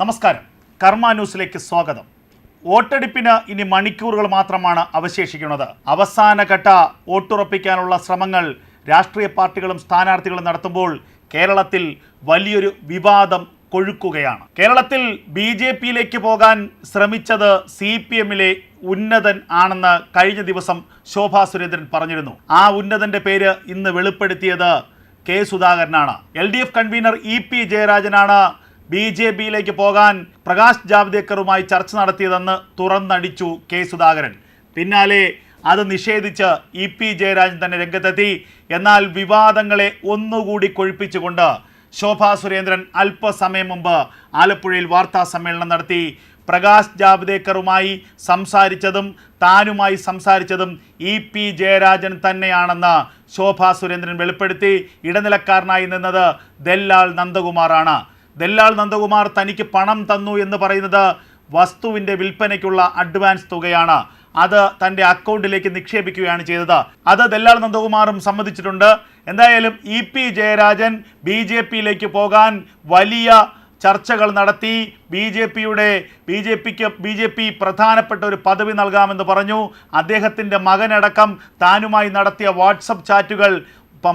നമസ്കാരം. കർമ്മ ന്യൂസിലേക്ക് സ്വാഗതം. വോട്ടെടുപ്പിന് ഇനി മണിക്കൂറുകൾ മാത്രമാണ് അവശേഷിക്കുന്നത്. അവസാനഘട്ട വോട്ടുറപ്പിക്കാനുള്ള ശ്രമങ്ങൾ രാഷ്ട്രീയ പാർട്ടികളും സ്ഥാനാർത്ഥികളും നടത്തുമ്പോൾ കേരളത്തിൽ വലിയൊരു വിവാദം കൊഴുക്കുകയാണ്. കേരളത്തിൽ ബി ജെ പിയിലേക്ക് പോകാൻ ശ്രമിച്ചത് സി പി എമ്മിലെ ഉന്നതൻ ആണെന്ന് കഴിഞ്ഞ ദിവസം ശോഭാ സുരേന്ദ്രൻ പറഞ്ഞിരുന്നു. ആ ഉന്നതന്റെ പേര് ഇന്ന് വെളിപ്പെടുത്തിയത് K സുധാകരനാണ്. L D F convener E P ജയരാജനാണ്. B J പിയിലേക്ക് പോകാൻ പ്രകാശ് ജാവ്ദേക്കറുമായി ചർച്ച നടത്തിയതെന്ന് തുറന്നടിച്ചു കെ സുധാകരൻ. പിന്നാലെ അത് നിഷേധിച്ച് ഇ പി ജയരാജൻ തന്നെ രംഗത്തെത്തി. എന്നാൽ വിവാദങ്ങളെ ഒന്നുകൂടി കൊഴുപ്പിച്ചുകൊണ്ട് ശോഭാ സുരേന്ദ്രൻ അല്പസമയം മുമ്പ് ആലപ്പുഴയിൽ വാർത്താ സമ്മേളനം നടത്തി. പ്രകാശ് ജാവ്ദേക്കറുമായി സംസാരിച്ചതും താനുമായി സംസാരിച്ചതും ഇ പി ജയരാജൻ തന്നെയാണെന്ന് ശോഭാ സുരേന്ദ്രൻ വെളിപ്പെടുത്തി. ഇടനിലക്കാരനായി നിന്നത് ദല്ലാൾ നന്ദകുമാറാണ്. ദല്ലാൾ നന്ദകുമാർ തനിക്ക് പണം തന്നു എന്ന് പറയുന്നത് വസ്തുവിന്റെ വിൽപ്പനയ്ക്കുള്ള അഡ്വാൻസ് തുകയാണ്. അത് തന്റെ അക്കൗണ്ടിലേക്ക് നിക്ഷേപിക്കുകയാണ് ചെയ്തത്. അത് ദല്ലാൾ നന്ദകുമാറും സമ്മതിച്ചിട്ടുണ്ട്. എന്തായാലും E P Jayarajan B J പിയിലേക്ക് പോകാൻ വലിയ ചർച്ചകൾ നടത്തി. ബി ജെ പിയുടെ ബി ജെ പിക്ക് ബി ജെ പി പ്രധാനപ്പെട്ട ഒരു പദവി നൽകാമെന്ന് പറഞ്ഞു. അദ്ദേഹത്തിന്റെ മകനടക്കം താനുമായി നടത്തിയ വാട്സപ്പ് ചാറ്റുകൾ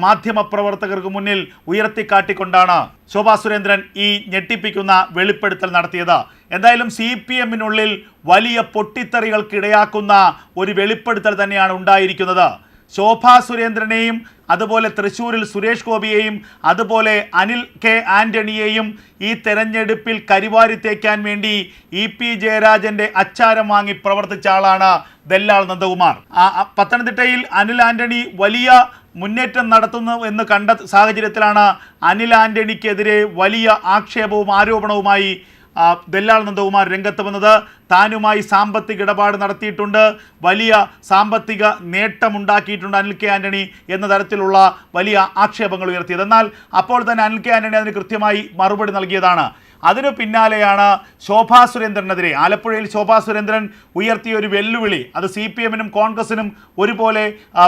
മാധ്യമപ്രവർത്തകർക്ക് മുന്നിൽ ഉയർത്തിക്കാട്ടിക്കൊണ്ടാണ് ശോഭാ സുരേന്ദ്രൻ ഈ ഞെട്ടിപ്പിക്കുന്ന വെളിപ്പെടുത്തൽ നടത്തിയത്. എന്തായാലും സി പി എമ്മിനുള്ളിൽ വലിയ പൊട്ടിത്തെറികൾക്കിടയാക്കുന്ന ഒരു വെളിപ്പെടുത്തൽ തന്നെയാണ് ഉണ്ടായിരിക്കുന്നത്. ശോഭാ സുരേന്ദ്രനെയും അതുപോലെ തൃശ്ശൂരിൽ സുരേഷ് ഗോപിയെയും അതുപോലെ അനിൽ കെ ആന്റണിയെയും ഈ തെരഞ്ഞെടുപ്പിൽ കരിവാരി തേക്കാൻ വേണ്ടി ഇ പി ജയരാജന്റെ അച്ചാരം വാങ്ങി പ്രവർത്തിച്ച ആളാണ് ദല്ലാൾ നന്ദകുമാർ. പത്തനംതിട്ടയിൽ അനിൽ ആന്റണി വലിയ മുന്നേറ്റം നടത്തുന്നു എന്ന് കണ്ട സാഹചര്യത്തിലാണ് അനിൽ ആന്റണിക്കെതിരെ വലിയ ആക്ഷേപവും ആരോപണവുമായി ദല്ലാൾ നന്ദകുമാർ രംഗത്ത് വന്നത്. താനുമായി സാമ്പത്തിക ഇടപാട് നടത്തിയിട്ടുണ്ട്. വലിയ സാമ്പത്തിക നേട്ടമുണ്ടാക്കിയിട്ടുണ്ട് അനിൽ കെ ആന്റണി എന്ന തരത്തിലുള്ള വലിയ ആക്ഷേപങ്ങൾ ഉയർത്തിയത്. എന്നാൽ അപ്പോൾ തന്നെ അനിൽ കെ ആന്റണി അതിന് കൃത്യമായി മറുപടി നൽകിയതാണ്. അതിനു പിന്നാലെയാണ് ശോഭാ സുരേന്ദ്രനെതിരെ. ആലപ്പുഴയിൽ ശോഭാ സുരേന്ദ്രൻ ഉയർത്തിയ ഒരു വെല്ലുവിളി. അത് സി പി എമ്മിനും കോൺഗ്രസിനും ഒരുപോലെ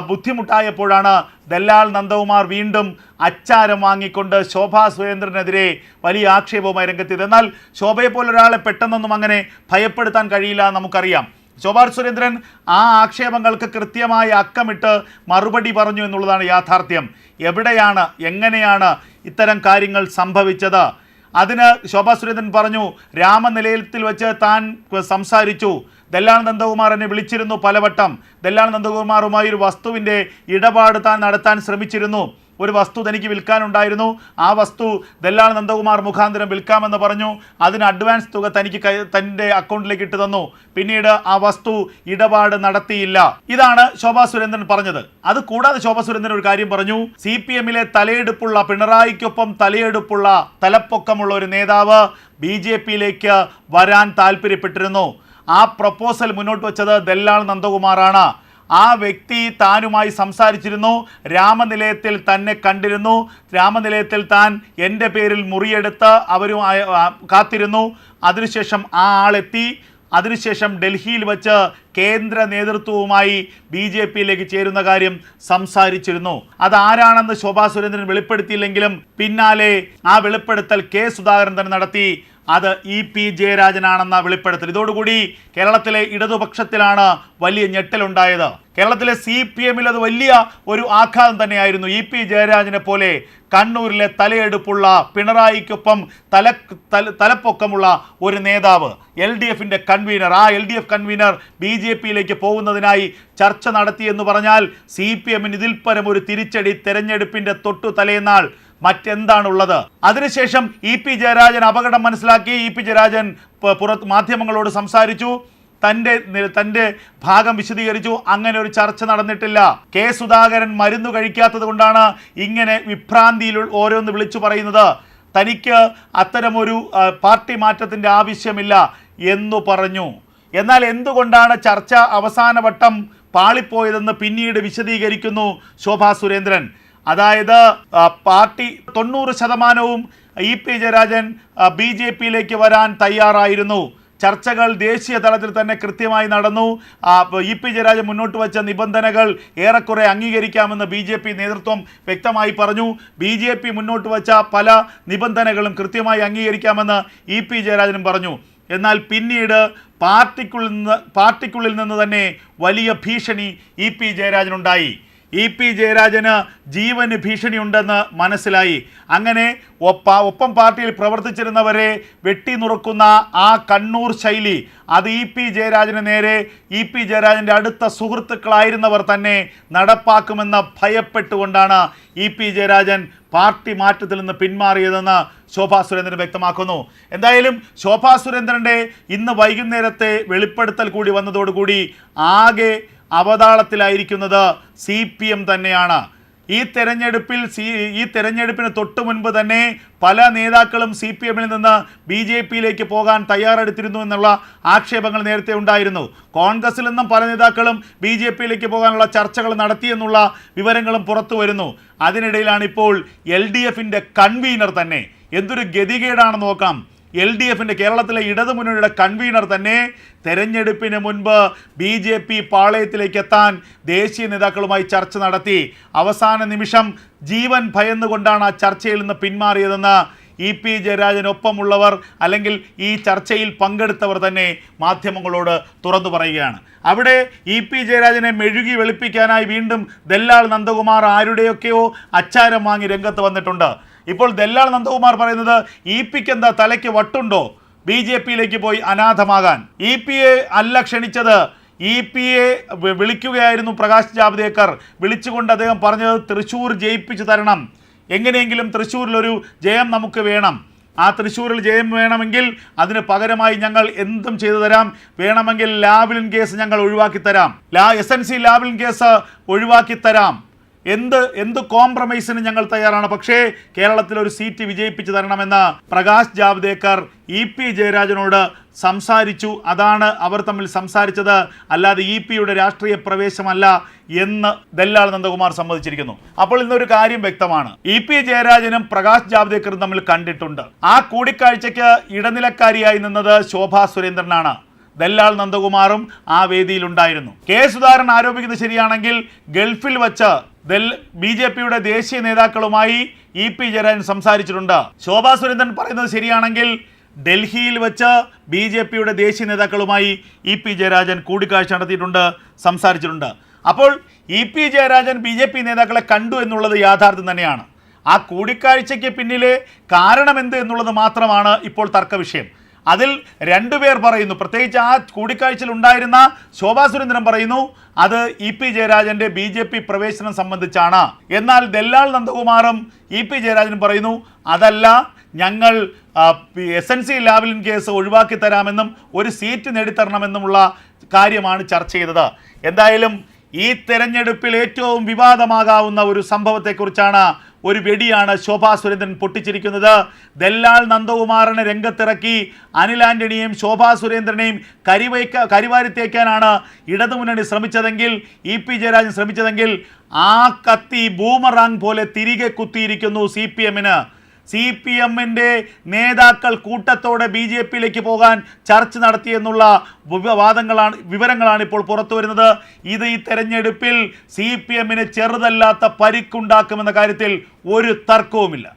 ബുദ്ധിമുട്ടായപ്പോഴാണ് ദല്ലാൽ നന്ദകുമാർ വീണ്ടും അച്ചാരം വാങ്ങിക്കൊണ്ട് ശോഭാ സുരേന്ദ്രനെതിരെ വലിയ ആക്ഷേപവുമായി രംഗത്തിയത് എന്നാൽ ശോഭയെ പോലൊരാളെ പെട്ടെന്നൊന്നും അങ്ങനെ ഭയപ്പെടുത്താൻ കഴിയില്ല നമുക്കറിയാം. ശോഭാ സുരേന്ദ്രൻ ആ ആക്ഷേപങ്ങൾക്ക് കൃത്യമായി അക്കമിട്ട് മറുപടി പറഞ്ഞു എന്നുള്ളതാണ് യാഥാർത്ഥ്യം. എവിടെയാണ് എങ്ങനെയാണ് ഇത്തരം കാര്യങ്ങൾ സംഭവിച്ചത്? അതിന് ശോഭാ സുരേന്ദ്രൻ പറഞ്ഞു രാമനിലയത്തിൽ വെച്ച് താൻ സംസാരിച്ചു. ദല്ലാൾ നന്ദകുമാർ എന്നെ വിളിച്ചിരുന്നു പലവട്ടം. ദല്ലാൾ നന്ദകുമാറുമായി ഒരു വസ്തുവിന്റെ ഇടപാട് താൻ നടത്താൻ ശ്രമിച്ചിരുന്നു. ഒരു വസ്തു തനിക്ക് വിൽക്കാനുണ്ടായിരുന്നു. ആ വസ്തു ദല്ലാൾ നന്ദകുമാർ മുഖാന്തരം വിൽക്കാമെന്ന് പറഞ്ഞു. അതിന് അഡ്വാൻസ് തുക തനിക്ക് തന്റെ അക്കൗണ്ടിലേക്ക് ഇട്ട് തന്നു. പിന്നീട് ആ വസ്തു ഇടപാട് നടത്തിയില്ല. ഇതാണ് ശോഭാ സുരേന്ദ്രൻ പറഞ്ഞത്. അത് കൂടാതെ ശോഭാ സുരേന്ദ്രൻ ഒരു കാര്യം പറഞ്ഞു. സി പി എമ്മിലെ തലയെടുപ്പുള്ള പിണറായിക്കൊപ്പം തലയെടുപ്പുള്ള തലപ്പൊക്കമുള്ള ഒരു നേതാവ് ബി ജെ പിയിലേക്ക് വരാൻ താല്പര്യപ്പെട്ടിരുന്നു. ആ പ്രപ്പോസൽ മുന്നോട്ട് വെച്ചത് ദല്ലാൾ നന്ദകുമാറാണ്. ആ വ്യക്തി താനുമായി സംസാരിച്ചിരുന്നു. രാമനിലയത്തിൽ തന്നെ കണ്ടിരുന്നു. രാമനിലയത്തിൽ താൻ എന്റെ പേരിൽ മുറിയെടുത്ത് അവരുമായി കാത്തിരുന്നു. അതിനുശേഷം ആ ആളെത്തി. അതിനുശേഷം ഡൽഹിയിൽ വച്ച് കേന്ദ്ര നേതൃത്വവുമായി ബി ജെ പിയിലേക്ക് ചേരുന്ന കാര്യം സംസാരിച്ചിരുന്നു. അതാരാണെന്ന് ശോഭാ സുരേന്ദ്രൻ വെളിപ്പെടുത്തിയില്ലെങ്കിലും പിന്നാലെ ആ വെളിപ്പെടുത്തൽ കെ സുധാകരൻ തന്നെ നടത്തി. അത് ഇ പി ജയരാജനാണെന്ന വെളിപ്പെടുത്തൽ. ഇതോടുകൂടി കേരളത്തിലെ ഇടതുപക്ഷത്തിലാണ് വലിയ ഞെട്ടലുണ്ടായത്. കേരളത്തിലെ സി പി എമ്മിൽ അത് വലിയ ഒരു ആഘാതം തന്നെയായിരുന്നു. ഇ പി ജയരാജനെ പോലെ കണ്ണൂരിലെ തലയെടുപ്പുള്ള പിണറായിക്കൊപ്പം തല തല- തലപ്പൊക്കമുള്ള ഒരു നേതാവ് എൽ ഡി എഫിന്റെ കൺവീനർ. ആ L D F convener B J പിയിലേക്ക് പോകുന്നതിനായി ചർച്ച നടത്തിയെന്ന് പറഞ്ഞാൽ സി പി എമ്മിന് ഇതിൽ പരം ഒരു തിരിച്ചടി തെരഞ്ഞെടുപ്പിന്റെ തൊട്ടു തലേന്നാൾ മറ്റെന്താണുള്ളത്? അതിനുശേഷം ഇ പി ജയരാജൻ അപകടം മനസ്സിലാക്കി. ഇ പി ജയരാജൻ പുറത്ത് മാധ്യമങ്ങളോട് സംസാരിച്ചു. തന്റെ തന്റെ ഭാഗം വിശദീകരിച്ചു. അങ്ങനെ ഒരു ചർച്ച നടന്നിട്ടില്ല. കെ സുധാകരൻ മരുന്ന് കഴിക്കാത്തത് കൊണ്ടാണ് ഇങ്ങനെ വിഭ്രാന്തിയിൽ ഓരോന്ന് വിളിച്ചു പറയുന്നത്. തനിക്ക് അത്തരമൊരു പാർട്ടി മാറ്റത്തിന്റെ ആവശ്യമില്ല എന്നു പറഞ്ഞു. എന്നാൽ എന്തുകൊണ്ടാണ് ചർച്ച അവസാനവട്ടം പാളിപ്പോയതെന്ന് പിന്നീട് വിശദീകരിക്കുന്നു ശോഭാ സുരേന്ദ്രൻ. അതായത് പാർട്ടി തൊണ്ണൂറ് ശതമാനവും E P Jayarajan B J പിയിലേക്ക് വരാൻ തയ്യാറായിരുന്നു. ചർച്ചകൾ ദേശീയ തലത്തിൽ തന്നെ കൃത്യമായി നടന്നു. ഇ പി ജയരാജൻ മുന്നോട്ട് വച്ച നിബന്ധനകൾ ഏറെക്കുറെ അംഗീകരിക്കാമെന്ന് ബി ജെ പി നേതൃത്വം വ്യക്തമായി പറഞ്ഞു. ബി ജെ പി മുന്നോട്ട് വച്ച പല നിബന്ധനകളും കൃത്യമായി അംഗീകരിക്കാമെന്ന് ഇ പി ജയരാജനും പറഞ്ഞു. എന്നാൽ പിന്നീട് പാർട്ടിക്കുള്ളിൽ നിന്ന് പാർട്ടിക്കുള്ളിൽ നിന്ന് തന്നെ വലിയ ഭീഷണി ഇ പി ജയരാജനുണ്ടായി. ഇ പി ജയരാജന് ജീവന് ഭീഷണിയുണ്ടെന്ന് മനസ്സിലായി. അങ്ങനെ ഒപ്പ ഒപ്പം പാർട്ടിയിൽ പ്രവർത്തിച്ചിരുന്നവരെ വെട്ടിനുറുക്കുന്ന ആ കണ്ണൂർ ശൈലി അത് ഇ പി ജയരാജന് നേരെ ഇ പി ജയരാജന്റെ അടുത്ത സുഹൃത്തുക്കളായിരുന്നവർ തന്നെ നടപ്പാക്കുമെന്ന് ഭയപ്പെട്ടുകൊണ്ടാണ് ഇ പി ജയരാജൻ പാർട്ടി മാറ്റത്തിൽ നിന്ന് പിന്മാറിയതെന്ന് ശോഭാ സുരേന്ദ്രൻ വ്യക്തമാക്കുന്നു. എന്തായാലും ശോഭാ സുരേന്ദ്രന്റെ ഇന്ന് വൈകുന്നേരത്തെ വെളിപ്പെടുത്തൽ കൂടി വന്നതോടുകൂടി ആകെ അവതാളത്തിലായിരിക്കുന്നത് സി പി എം തന്നെയാണ്. ഈ തെരഞ്ഞെടുപ്പിൽ സി ഈ തെരഞ്ഞെടുപ്പിന് തൊട്ടു മുൻപ് തന്നെ പല നേതാക്കളും സി പി എമ്മിൽ നിന്ന് ബി ജെ പിയിലേക്ക് പോകാൻ തയ്യാറെടുത്തിരുന്നു എന്നുള്ള ആക്ഷേപങ്ങൾ നേരത്തെ ഉണ്ടായിരുന്നു. കോൺഗ്രസിൽ നിന്നും പല നേതാക്കളും ബി ജെ പിയിലേക്ക് പോകാനുള്ള ചർച്ചകൾ നടത്തിയെന്നുള്ള വിവരങ്ങളും പുറത്തു വരുന്നു. അതിനിടയിലാണ് ഇപ്പോൾ എൽ ഡി എഫിന്റെ കൺവീനർ തന്നെ. എന്തൊരു ഗതികേടാണെന്ന് നോക്കാം. എൽ ഡി എഫിന്റെ കേരളത്തിലെ ഇടതുമുന്നണിയുടെ കൺവീനർ തന്നെ തെരഞ്ഞെടുപ്പിന് മുൻപ് ബി ജെ പി പാളയത്തിലേക്ക് എത്താൻ ദേശീയ നേതാക്കളുമായി ചർച്ച നടത്തി. അവസാന നിമിഷം ജീവൻ ഭയന്നുകൊണ്ടാണ് ആ ചർച്ചയിൽ നിന്ന് പിന്മാറിയതെന്ന് ഇ പി ജയരാജനൊപ്പമുള്ളവർ അല്ലെങ്കിൽ ഈ ചർച്ചയിൽ പങ്കെടുത്തവർ തന്നെ മാധ്യമങ്ങളോട് തുറന്നു പറയുകയാണ്. അവിടെ ഇ പി ജയരാജനെ മെഴുകി വെളുപ്പിക്കാനായി വീണ്ടും ദല്ലാൾ നന്ദകുമാർ ആരുടെയൊക്കെയോ അച്ചാരം വാങ്ങി രംഗത്ത് വന്നിട്ടുണ്ട്. ഇപ്പോൾ ദല്ലാൾ നന്ദകുമാർ പറയുന്നത് ഇ പിക്ക് എന്താ തലയ്ക്ക് വട്ടുണ്ടോ? ബി ജെ പിയിലേക്ക് പോയി അനാഥമാകാൻ. ഇ പി എ അല്ല ക്ഷണിച്ചത്. ഇ പി എ വിളിക്കുകയായിരുന്നു പ്രകാശ് ജാവ്ദേക്കർ. വിളിച്ചുകൊണ്ട് അദ്ദേഹം പറഞ്ഞത് തൃശ്ശൂർ ജയിപ്പിച്ചു തരണം. എങ്ങനെയെങ്കിലും തൃശ്ശൂരിലൊരു ജയം നമുക്ക് വേണം. ആ തൃശ്ശൂരിൽ ജയം വേണമെങ്കിൽ അതിന് പകരമായി ഞങ്ങൾ എന്തും ചെയ്തു തരാം. വേണമെങ്കിൽ ലാവിലിൻ കേസ് ഞങ്ങൾ ഒഴിവാക്കി തരാം. ലാ S N C Lavalin case ഒഴിവാക്കി തരാം. എന്ത് എന്ത് കോംപ്രമൈസിന് ഞങ്ങൾ തയ്യാറാണ്? പക്ഷേ കേരളത്തിൽ ഒരു സീറ്റ് വിജയിപ്പിച്ചു തരണമെന്ന് പ്രകാശ് ജാവ്ദേക്കർ ഇ പി ജയരാജനോട് സംസാരിച്ചു. അതാണ് അവർ തമ്മിൽ സംസാരിച്ചത്. അല്ലാതെ ഇ പിയുടെ രാഷ്ട്രീയ പ്രവേശമല്ല എന്ന് ദല്ലാൾ നന്ദകുമാർ സമ്മതിച്ചിരിക്കുന്നു. അപ്പോൾ ഇന്നൊരു കാര്യം വ്യക്തമാണ്. ഇ പി ജയരാജനും പ്രകാശ് ജാവ്ദേക്കറും തമ്മിൽ കണ്ടിട്ടുണ്ട്. ആ കൂടിക്കാഴ്ചയ്ക്ക് ഇടനിലക്കാരിയായി നിന്നത് ശോഭാ സുരേന്ദ്രനാണ്. ദല്ലാൾ നന്ദകുമാറും ആ വേദിയിലുണ്ടായിരുന്നു. കെ സുധാകരൻ ആരോപിക്കുന്നത് ശരിയാണെങ്കിൽ ഗൾഫിൽ വച്ച് ബി ജെ പിയുടെ ദേശീയ നേതാക്കളുമായി ഇ പി ജയരാജൻ സംസാരിച്ചിട്ടുണ്ട്. ശോഭാ സുരേന്ദ്രൻ പറയുന്നത് ശരിയാണെങ്കിൽ ഡൽഹിയിൽ വെച്ച് ബി ജെ പിയുടെ ദേശീയ നേതാക്കളുമായി ഇ പി ജയരാജൻ കൂടിക്കാഴ്ച നടത്തിയിട്ടുണ്ട് സംസാരിച്ചിട്ടുണ്ട്. അപ്പോൾ E P Jayarajan B J P നേതാക്കളെ കണ്ടു എന്നുള്ളത് യാഥാർത്ഥ്യം തന്നെയാണ്. ആ കൂടിക്കാഴ്ചയ്ക്ക് പിന്നിലെ കാരണമെന്ത് എന്നുള്ളത് മാത്രമാണ് ഇപ്പോൾ തർക്ക വിഷയം അതിൽ രണ്ടുപേർ പറയുന്നു. പ്രത്യേകിച്ച് ആ കൂടിക്കാഴ്ചയിൽ ഉണ്ടായിരുന്ന ശോഭാ സുരേന്ദ്രൻ പറയുന്നു അത് ഇ പി ജയരാജന്റെ ബി ജെ പി പ്രവേശനം സംബന്ധിച്ചാണ്. എന്നാൽ ദല്ലാൾ നന്ദകുമാറും ഇ പി ജയരാജനും പറയുന്നു അതല്ല ഞങ്ങൾ S N C Lavalin case ഒഴിവാക്കി തരാമെന്നും ഒരു സീറ്റ് നേടിത്തരണമെന്നുമുള്ള കാര്യമാണ് ചർച്ച ചെയ്തത്. എന്തായാലും ഈ തെരഞ്ഞെടുപ്പിൽ ഏറ്റവും വിവാദമാകാവുന്ന ഒരു സംഭവത്തെക്കുറിച്ചാണ് ഒരു വെടിയാണ് ശോഭാ സുരേന്ദ്രൻ പൊട്ടിച്ചിരിക്കുന്നത്. ദല്ലാൽ നന്ദകുമാറിനെ രംഗത്തിറക്കി അനിൽ ആന്റണിയെയും ശോഭാ സുരേന്ദ്രനെയും കരിവയ്ക്ക കരിവാരിത്തേക്കാനാണ് ഇടതുമുന്നണി ശ്രമിച്ചതെങ്കിൽ ഇ പി ജയരാജൻ ശ്രമിച്ചതെങ്കിൽ ആ കത്തി ബൂമറാങ് പോലെ തിരികെ കുത്തിയിരിക്കുന്നു സി പി എമ്മിന്. സി പി എമ്മിന്റെ നേതാക്കൾ കൂട്ടത്തോടെ ബി ജെ പിയിലേക്ക് പോകാൻ ചർച്ച നടത്തിയെന്നുള്ള വാദങ്ങളാണ് വിവരങ്ങളാണ് ഇപ്പോൾ പുറത്തു വരുന്നത്. ഇത് ഈ തെരഞ്ഞെടുപ്പിൽ സി പി എമ്മിന് ചെറുതല്ലാത്ത പരിക്കുണ്ടാക്കുമെന്ന കാര്യത്തിൽ ഒരു തർക്കവുമില്ല.